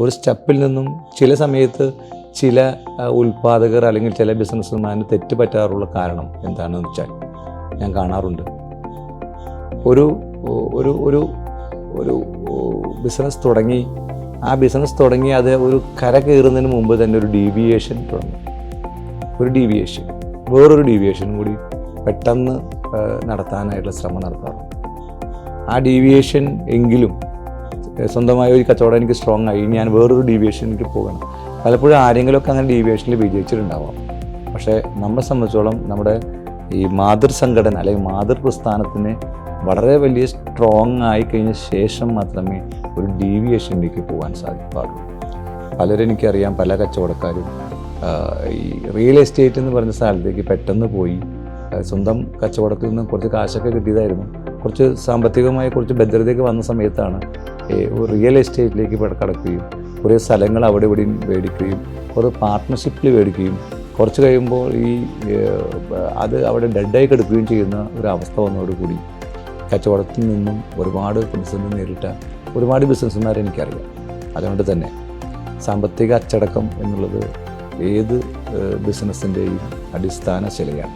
ഒരു സ്റ്റെപ്പിൽ നിന്നും ചില സമയത്ത് ചില ഉൽപ്പാദകർ അല്ലെങ്കിൽ ചില ബിസിനസ്സുമാന് തെറ്റ് പറ്റാറുള്ള കാരണം എന്താണെന്ന് വെച്ചാൽ ഞാൻ കാണാറുണ്ട്. ഒരു ഒരു ഒരു ഒരു ബിസിനസ് തുടങ്ങി ആ ബിസിനസ് തുടങ്ങി അത് ഒരു കര കയറുന്നതിന് മുമ്പ് തന്നെ ഒരു ഡീവിയേഷൻ തുടങ്ങും. ഒരു ഡീവിയേഷൻ. വേറൊരു ഡീവിയേഷൻ കൂടി പെട്ടെന്ന് നടത്താനായിട്ടുള്ള ശ്രമം നടത്താറുണ്ട്. ആ ഡീവിയേഷൻ എങ്കിലും സ്വന്തമായ ഒരു കച്ചവടം എനിക്ക് സ്ട്രോങ് ആയി. ഞാൻ വേറൊരു ഡീവിയേഷനിലേക്ക് പോകണം. പലപ്പോഴും ആരെങ്കിലുമൊക്കെ അങ്ങനെ ഡീവിയേഷനിൽ വിജയിച്ചിട്ടുണ്ടാവാം. പക്ഷേ നമ്മളെ സംബന്ധിച്ചോളം നമ്മുടെ ഈ മാതൃസംഘടന അല്ലെങ്കിൽ മാതൃ പ്രസ്ഥാനത്തിന് വളരെ വലിയ സ്ട്രോങ് ആയി കഴിഞ്ഞ ശേഷം മാത്രമേ ഒരു ഡീവിയേഷനിലേക്ക് പോകാൻ സാധിക്കാറുള്ളൂ പലരും എനിക്കറിയാം പല കച്ചവടക്കാരും ഈ റിയൽ എസ്റ്റേറ്റ് എന്ന് പറഞ്ഞ സ്ഥലത്തേക്ക് പെട്ടെന്ന് പോയി സ്വന്തം കച്ചവടത്തിൽ നിന്ന് കുറച്ച് കാശൊക്കെ കിട്ടിയതായിരുന്നു. കുറച്ച് സാമ്പത്തികമായി കുറച്ച് ഭദ്രതയൊക്കെ വന്ന സമയത്താണ് റിയൽ എസ്റ്റേറ്റിലേക്ക് കടക്കുകയും കുറേ സ്ഥലങ്ങൾ അവിടെ ഇവിടെയും മേടിക്കുകയും കുറേ പാർട്ട്ണർഷിപ്പിൽ മേടിക്കുകയും കുറച്ച് കഴിയുമ്പോൾ ഈ അത് അവിടെ ഡെഡായി കിടക്കുകയും ചെയ്യുന്ന ഒരു അവസ്ഥ വന്നതോടുകൂടി കച്ചവടത്തിൽ നിന്നും ഒരുപാട് പ്രതിസന്ധി നേരിട്ട ഒരുപാട് ബിസിനസ്സുമാരെ എനിക്കറിയാം. അതുകൊണ്ട് തന്നെ സാമ്പത്തിക അച്ചടക്കം എന്നുള്ളത് ഏത് ബിസിനസ്സിന്റെയും അടിസ്ഥാന ശിലയാണ്